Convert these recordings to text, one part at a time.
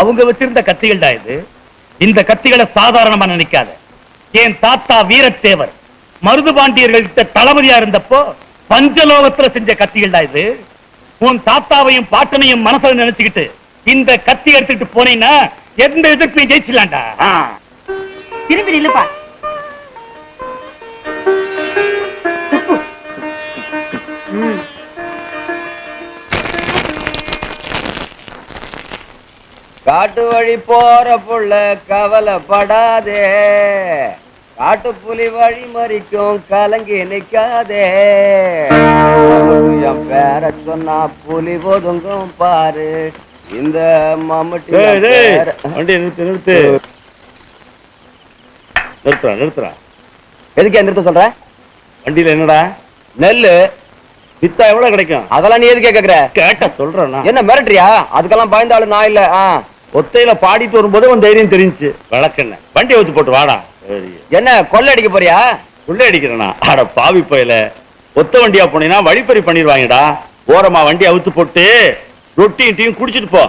அவங்க வச்சிருந்த கத்திகள்டா இது. இந்த கத்திகளை சாதாரணமா நினைக்காத. என் தாத்தா வீரத்தேவர் மருது பாண்டியர்கள்ட்ட தளபதியா இருந்தப்போ பஞ்சலோகத்துல செஞ்ச கத்திகள் தான் இது. உன் தாத்தாவையும் பாட்டனையும் மனசுல நினைச்சுக்கிட்டு இந்த கத்தி எடுத்துட்டு போனீங்கன்னா எந்த எதிர்ப்பையும் ஜெயிச்சிடலாம்டா. திரும்பி நில்லுப்பா. காட்டு வழி போற புள்ள கவலைப்படாதே. காட்டு புலி வழி மறிக்கும் கலங்கி நிக்காதே. என் பேர சொன்னா புலி ஒதுங்கும் பாரு. இந்த மம்முட்டி நிறுத்து நிறுத்து. நிறுத்துறா நிறுத்துறா. எதுக்கு நிறுத்த சொல்ற? வண்டியில என்னடா? நெல்லு. வித்தா எவ்வளவு கிடைக்கும்? அதெல்லாம் நீ எதுக்கு கேக்குற? கேட்ட சொல்றேன்னா என்ன மிரட்டுறியா? அதுக்கெல்லாம் பயந்தாலும் நான் இல்ல. ஆ. ஒத்தையில பாடிட்டு வரும்போது உன் தைரியம் தெரிஞ்சுச்சு. விளக்கென்ன வண்டியை வச்சு போட்டு வாடா. என்ன கொள்ளை அடிக்க போறியா? உள்ளே அடிக்கிறேனா? அட பாவி போயில. ஒத்த வண்டியா போனீங்கன்னா வழிப்பறி பண்ணிடுவாங்கடா. ஓரமா வண்டி அவுத்து போட்டு ரொட்டியும் டீயும் குடிச்சிட்டு போ.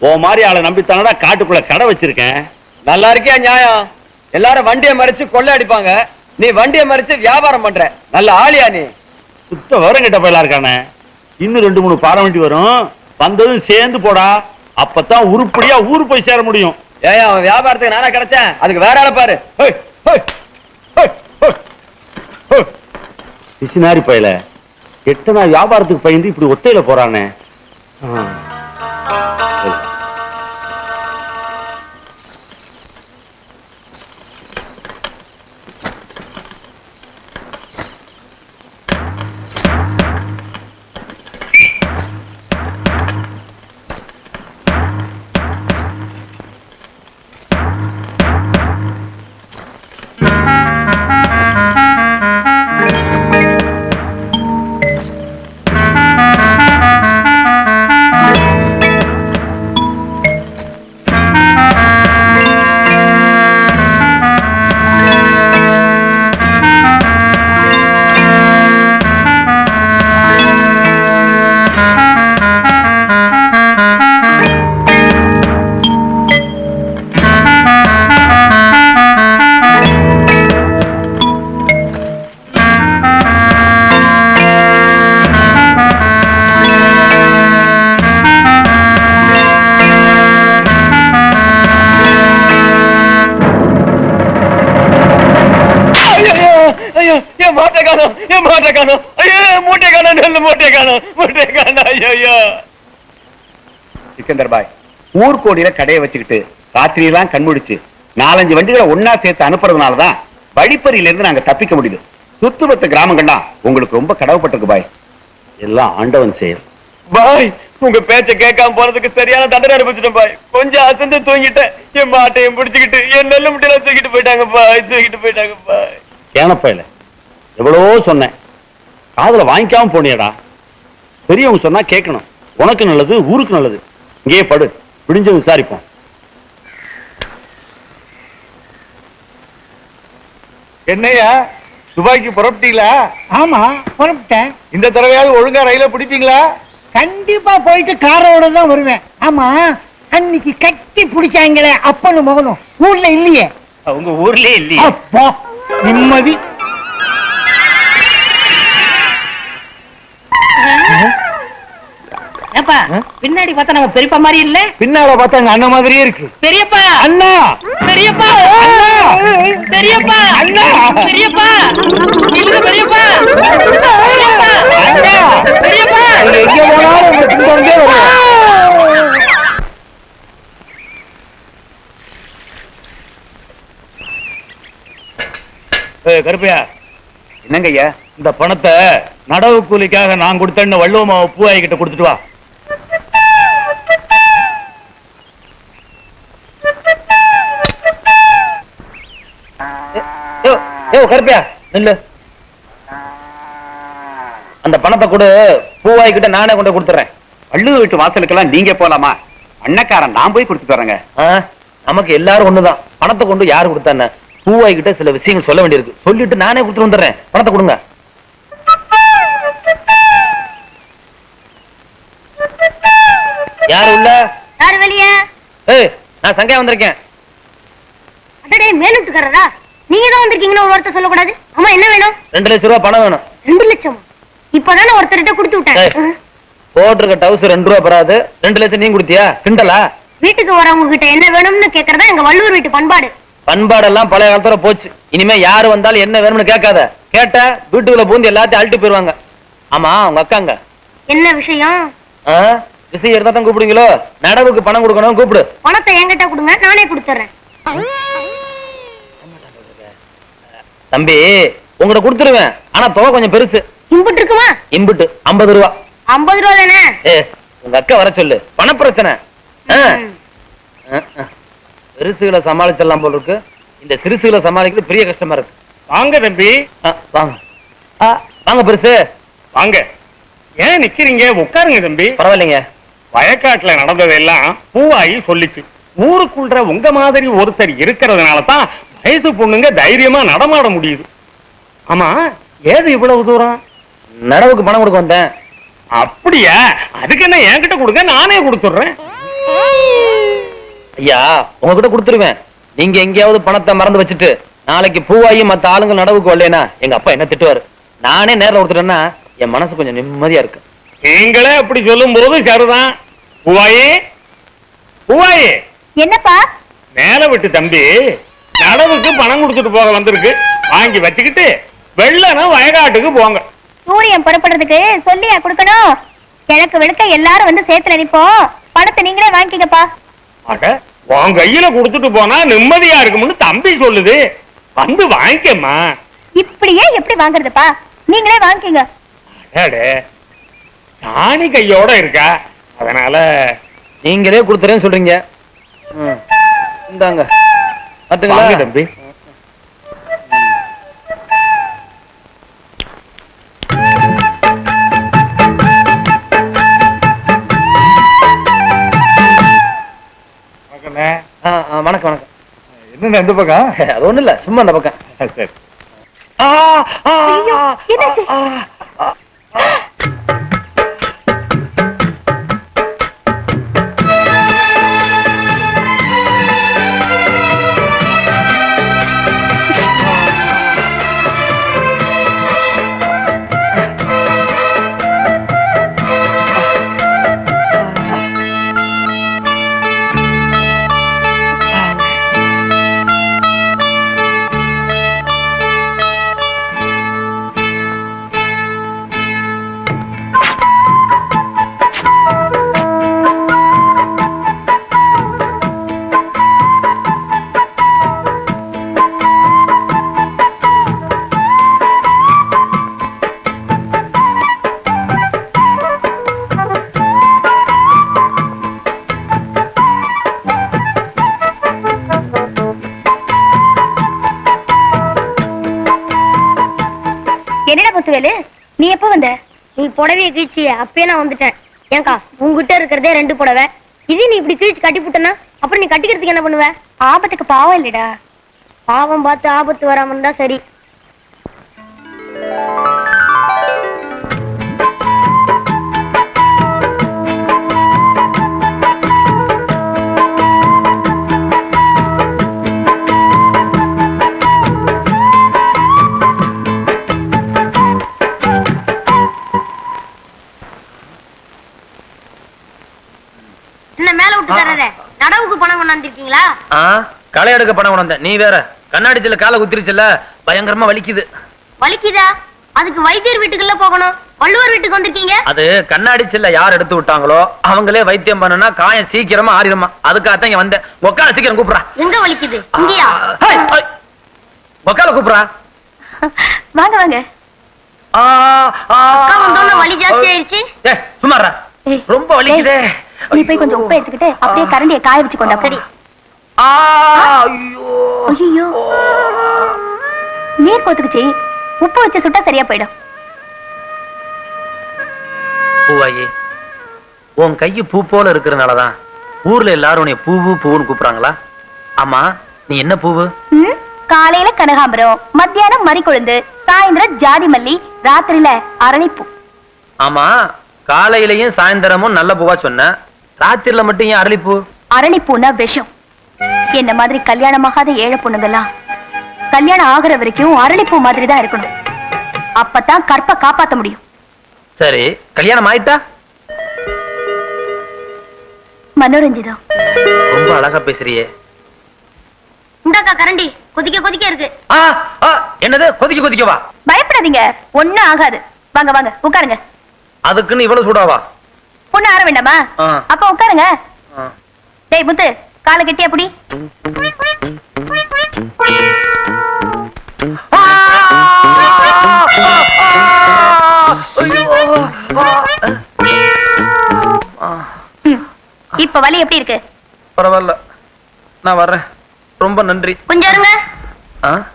ஓ மாதிரி ஆளை நம்பித்தானடா காட்டுக்குள்ள கடை வச்சிருக்கேன். நல்லா இருக்கியா நியாயம்? எல்லாரும் வண்டியை மறிச்சு கொள்ளை அடிப்பாங்க. நீ வண்டியை மறிச்சு வியாபாரம் பண்ற. நல்ல ஆளியா நீ. சுத்த விவரம் கிட்ட போயலா இருக்கானே. இன்னும் ரெண்டு மூணு பாறை வண்டி வரும். வந்ததும் சேர்ந்து போடா. அப்பதான் உருப்படியா ஊரு போய் சேர முடியும். ஏன் அவன் வியாபாரத்துக்கு நானா கிடைச்சேன். அதுக்கு வேற ஆளை பாரு. பிசினாரி பயல. எத்தனை வியாபாரத்துக்கு பயந்து இப்படி ஒத்தையில போறானே? ஐயோ என் மாட்டை காணோம் என் மாட்டை காணோம். ஐயோ மூட்டை காணோம் நெல்லு மூட்டை காணோம் மூட்டை காணோம் ஐயோ சிக்கந்தர் பாய் ஊர்கோடியில கடையை வச்சுக்கிட்டு ராத்திரியெல்லாம் கண்முடிச்சு நாலஞ்சு வண்டிகளை ஒன்னா சேர்த்து அனுப்புறதுனாலதான் வழிப்பறியில இருந்து நாங்க தப்பிக்க முடியுது. சுத்துவத்த கிராமங்கள்லாம் உங்களுக்கு ரொம்ப கடவுப்பட்டிருக்கு பாய். எல்லாம் ஆண்டவன் செயல். பாய் உங்க பேச்ச கேட்காம போறதுக்கு சரியான தண்டனை அனுப்பிச்சிட்டேன் பாய். கொஞ்சம் அசந்து தூங்கிட்டேன். என் மாட்டையும் பிடிச்சுக்கிட்டு என் நெல்லு முட்டையெல்லாம் தூக்கிட்டு போயிட்டாங்க பாய் தூக்கிட்டு போயிட்டாங்க பாய். கேனப்பையில. எவ்வளவோ சொன்னேன். காதுல வாங்கிக்காம போனியடா. பெரியவங்க சொன்னா கேட்கணும். உனக்கு நல்லது ஊருக்கு நல்லது. இங்கேயே படு. விடிஞ்சு விசாரிப்போம். என்னையா? துபாய்க்கு புறப்பட்டீங்களா? ஆமா புறப்பட்டேன். இந்த தடவையாவது ஒழுங்கா ரயில பிடிப்பீங்களா? கண்டிப்பா போயிட்டு காரோட தான் வருவேன். ஆமா அன்னைக்கு கட்டி பிடிச்சாங்களே அப்பனும் மகனும். ஊர்ல இல்லையே? உங்க ஊர்லயே இல்லையே? அப்பா நிம்மதி. ஏப்பா பின்னாடி பார்த்தா நம்ம பெரியப்பா மாதிரி இல்ல? பின்னால பார்த்தா எங்க அண்ணன் மாதிரியே இருக்கு. பெரியப்பா! அண்ணா! பெரியப்பா! பெரியப்பா! பெரியப்பா! இல்ல பெரியப்பா! பெரியப்பா! பெரியப்பா எங்க போனாலும் உங்க பின்தொடர்ந்தே வருவோம் ஏய், கருப்பையா. என்னங்க ஐயா? இந்த பணத்தை நடவு கூலிக்காக நான் கொடுத்தேன்னு வள்ளுவமாவை பூவாய் கிட்ட கொடுத்துட்டு வா. கருப்பியா நில்லு. அந்த பணத்தை கொடு. பூவாய் கிட்ட நானே கொண்டு கொடுத்துறேன். வள்ளுவ வீட்டு வாசலுக்கெல்லாம் நீங்க போலாமா? அண்ணக்காரன் நான் போய் கொடுத்துட்டு வரேங்க. நமக்கு எல்லாரும் ஒண்ணுதான். பணத்தை கொண்டு யாரு கொடுத்தானே பூவாய் கிட்ட சில விஷயங்கள் சொல்ல வேண்டியிருக்கு. சொல்லிட்டு நானே கொடுத்துட்டு வந்துடுறேன். பணத்தை கொடுங்க. யாரு உள்ள? யாரு வெளிய? ஏய் நான் சங்கையா வந்திருக்கேன். அடடே மேலுட்டுக்காரரா? நீங்க தான் வந்திருக்கீங்கன்னு ஒரு வார்த்தை சொல்லக்கூடாது. அம்மா என்ன வேணும்? ரெண்டு லட்சம் ரூபாய் பணம் வேணும். ரெண்டு லட்சம். இப்பதானே ஒருத்தர்கிட்ட கொடுத்து விட்டேன். போட்டிருக்க டவுசர் ரெண்டு ரூபா பெறாது ரெண்டு லட்சம் நீ கொடுத்தியா? கிண்டலா? வீட்டுக்கு வரவங்க கிட்ட என்ன வேணும்னு கேக்குறதா எங்க வள்ளுவர் வீட்டு பண்பாடு. பண்பாடெல்லாம் பழைய காலத்தோட போச்சு. இனிமே யாரு வந்தாலும் என்ன வேணும்னு கேட்காத. கேட்ட வீட்டுக்குள்ள பூந்து எல்லாத்தையும் அழட்டு போயிருவாங்க. ஆமா உங்க அக்காங்க. என்ன விஷயம்? விசை இருந்தா தான் கூப்பிடுங்களோ நடவுக்கு பணம் கொடுக்கணும் கூப்பிடு. பணத்தை என்கிட்ட கொடுங்க நானே கொடுத்துறேன் தம்பி உங்கள்ட்ட கொடுத்துருவேன். ஆனா தொகை கொஞ்சம் பெருசு. இம்புட்டு இருக்குமா? இம்புட்டு ஐம்பது ரூபா. ஐம்பது ரூபா தானே? ஏ உங்க அக்கா வர சொல்லு. பண பிரச்சனை ஆ. ம். ஆ, ஆ. பெருசுகளை சமாளிச்சிடலாம் போல இருக்கு. இந்த சிறுசுகளை சமாளிக்கிறது பெரிய கஷ்டமா இருக்கு. வாங்க தம்பி. வாங்க. வாங்க பெருசு. வாங்க. ஏன் நிக்கிறீங்க? உட்காருங்க தம்பி. பரவாயில்லைங்க. வயக்காட்டுல நடந்ததெல்லாம் பூவாயி சொல்லிச்சு. ஊருக்குள்ள உங்க மாதிரி ஒருத்தர் இருக்கிறதுனால தான் வயசு பொண்ணுங்க தைரியமா நடமாட முடியுது. ஆமா ஏது இவ்வளவு தூரம்? நடவுக்கு பணம் கொடுக்க வந்தேன். அப்படியா? அதுக்கு என்ன என்கிட்ட கொடுங்க நானே கொடுத்துடுறேன். ஐயா உங்ககிட்ட கொடுத்துருவேன். நீங்க எங்கேயாவது பணத்தை மறந்து வச்சுட்டு நாளைக்கு பூவாயி மத்த ஆளுங்க நடவுக்கு வரலைனா எங்க அப்பா என்ன திட்டுவாரு? நானே நேர்ல கொடுத்துட்டேன்னா என் மனசு கொஞ்சம் நிம்மதியா இருக்கு. நீங்களே அப்படி சொல்லும் போது சரிதான். பூவாயி பூவாயி. என்னப்பா? மேல விட்டு தம்பி. நடவுக்கு பணம் கொடுத்துட்டு போக வந்திருக்கு. வாங்கி வச்சுக்கிட்டு வெள்ளனா வயக்காட்டுக்கு போங்க. சூரியன் புறப்படுறதுக்கு சொல்லியா கொடுக்கணும்? கிழக்கு விழுக்க எல்லாரும் வந்து சேர்த்துல நிப்போம். பணத்தை நீங்களே வாங்கிக்கப்பா. அட உன் கையில கொடுத்துட்டு போனா நிம்மதியா இருக்கும்னு தம்பி சொல்லுது. வந்து வாங்கிக்கம்மா. இப்படியே எப்படி வாங்குறதுப்பா? நீங்களே வாங்கிக்கங்க. அடடே சாணி கையோட இருக்கா. அதனால நீங்களே கொடுத்துறேன்னு சொல்றீங்க. ம். இந்தாங்க. பாத்துங்களா? தம்பி. வணக்கம் வணக்கம். என்ன எந்த பக்கம்? அது ஒண்ணு இல்ல சும்மா அந்த பக்கம். சரி. புடவைய கீழ்ச்சி அப்பயே நான் வந்துட்டேன். ஏங்கா உங்ககிட்ட இருக்கிறதே ரெண்டு புடவை. இது நீ இப்படி கீழ்ச்சி கட்டி போட்டனா அப்புறம் நீ கட்டிக்கிறதுக்கு என்ன பண்ணுவ? ஆபத்துக்கு பாவம் இல்லடா. பாவம் பார்த்து ஆபத்து வராம இருந்தா சரி. களை எடுக்க பணம் வந்தேன் நீ வேற. கண்ணாடி சில்ல காலை குத்திருச்சுல பயங்கரமா வலிக்குது. வலிக்குதா? அதுக்கு வைத்தியர் வீட்டுக்குள்ள போகணும். வள்ளுவர் வீட்டுக்கு வந்திருக்கீங்க? அது கண்ணாடி சில்ல யார் எடுத்து விட்டாங்களோ அவங்களே வைத்தியம் பண்ணுனா காயம் சீக்கிரமா ஆறிடுமா. அதுக்காகத்தான் இங்க வந்தேன். உக்கால சீக்கிரம் கூப்பிடுறா. எங்க வலிக்குது? இங்கயா? உக்கால கூப்பிடுறா. வாங்க வாங்க. வலி ஜாஸ்தி ஆயிருச்சு. ரொம்ப வலிக்குதே. நீ போய் கொஞ்சம் உப்பு எடுத்துக்கிட்டு அப்படியே கரண்டியை காய வச்சு கொண்டா சரி. ஐயோ. ஐயோ நீர் கோத்துக்குச்சு உப்பு வச்சு சுட்டா சரியா போயிடும். பூவாயி உன் கையு பூ போல இருக்கிறனாலதான் ஊர்ல எல்லாரும் உன்னை பூவு பூவுன்னு கூப்பிடுறாங்களா? ஆமா நீ என்ன பூவு? காலையில கனகாம்பரம் மத்தியானம் மறிக்கொழுந்து சாயந்தரம் ஜாதி மல்லி ராத்திரியில அரளிப்பூ ஆமா காலையிலயும் சாயந்தரமும் நல்ல பூவா சொன்ன. ராத்திரில மட்டும் ஏன் அரளிப்பூ? அரளிப்பூனா விஷம். என்ன மாதிரி கல்யாணமாகாத ஏழை பொண்ணுங்கெல்லாம்? கல்யாணம் ஆகுற வரைக்கும் அரளிப்பூ மாதிரி தான் இருக்கணும். அப்பதான் கற்ப காப்பாத்த முடியும். சரி கல்யாணம் ஆயிட்டா? மனோரஞ்சிதம் ரொம்ப அழகா பேசுறியே. இந்தாக்கா கரண்டி கொதிக்க கொதிக்க இருக்கு. என்னது? கொதிக்க கொதிக்க வா. பயப்படாதீங்க. ஒண்ணும் ஆகாது. வாங்க வாங்க உட்காருங்க. அதுக்குன்னு இவ்வளவு சூடாவா பொண்ணு ஆற வேண்டாமா. அப்ப உட்காருங்க. டேய் முத்து. காலை கட்டி அப்படி. ம். இப்ப வலி எப்படி இருக்கு? பரவாயில்ல. நான் வர்றேன். ரொம்ப நன்றி. கொஞ்சம் இருங்க?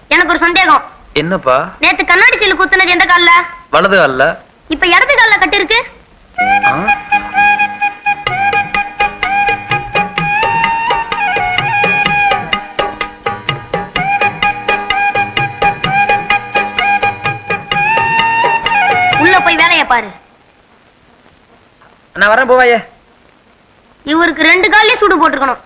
எனக்கு ஒரு சந்தேகம். என்னப்பா? நேத்து கண்ணாடி சீல் குத்துனது எந்த கால்ல? வலது அல்ல இப்ப இடது கால்ல கட்டி நான் வரேன் போவாயே. இவருக்கு ரெண்டு கால்லயும் சூடு போட்டுருக்கணும்.